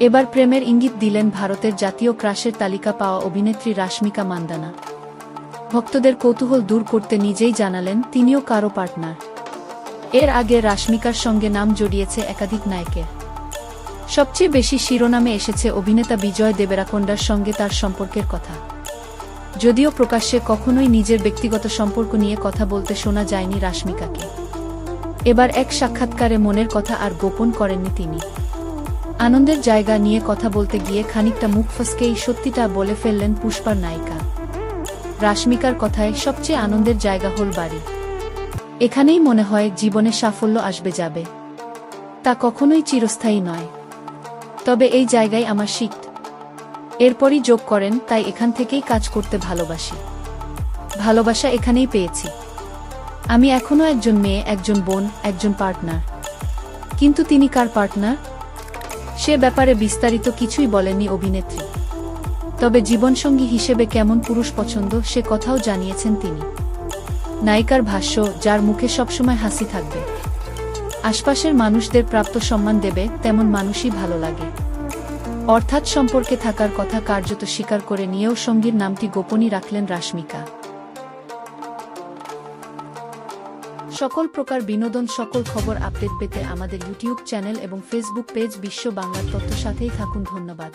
এবার প্রেমের ইঙ্গিত দিলেন ভারতের জাতীয় ক্রাশের তালিকা পাওয়া অভিনেত্রী রাশমিকা মান্দানা। ভক্তদের কৌতূহল দূর করতে নিজেই জানালেন তিনিও কারও পার্টনার। এর আগে রাশমিকার সঙ্গে নাম জড়িয়েছে একাধিক নায়কের। সবচেয়ে বেশি শিরোনামে এসেছে অভিনেতা বিজয় দেবেরাকোন্ডার সঙ্গে তার সম্পর্কের কথা। যদিও প্রকাশ্যে কখনোই নিজের ব্যক্তিগত সম্পর্ক নিয়ে কথা বলতে শোনা যায়নি রাশমিকাকে। এবার এক সাক্ষাৎকারে মনের কথা আর গোপন করেননি তিনি। আনন্দের জায়গা নিয়ে কথা বলতে গিয়ে খানিকটা মুখ ফসকেই সত্যিটা বলে ফেললেন পুষ্পার নায়িকা। রাশমিকার কথায় সবচেয়ে আনন্দের জায়গা হল বাড়ি। এখানেই মনে হয় জীবনে সাফল্য আসবে যাবে। তা কখনোই চিরস্থায়ী নয়। তবে এই জায়গায় আমার শিখ এরপরই যোগ করেন, তাই এখান থেকেই কাজ করতে ভালোবাসি। ভালোবাসা এখানেই পেয়েছি। আমি এখনও একজন মেয়ে, একজন বোন, একজন পার্টনার। কিন্তু তিনি কার পার্টনার? সে ব্যাপারে বিস্তারিত কিছুই বলেননি অভিনেত্রী। তবে জীবনসঙ্গী হিসেবে কেমন পুরুষ পছন্দ, সে কথাও জানিয়েছেন তিনি। নায়িকার ভাষ্য, যার মুখে সবসময় হাসি থাকবে। আশপাশের মানুষদের প্রাপ্ত সম্মান দেবে, তেমন মানুষই ভালো লাগে। অর্থাৎ সম্পর্কে থাকার কথা কার্যত স্বীকার করে নিয়েও সঙ্গীর নামটি গোপনই রাখলেন রাশমিকা। সকল প্রকার বিনোদন, সকল খবর আপডেট পেতে আমাদের ইউটিউব চ্যানেল এবং ফেসবুক পেজ বিশ্ব বাংলার তথ্য সাথেই থাকুন। ধন্যবাদ।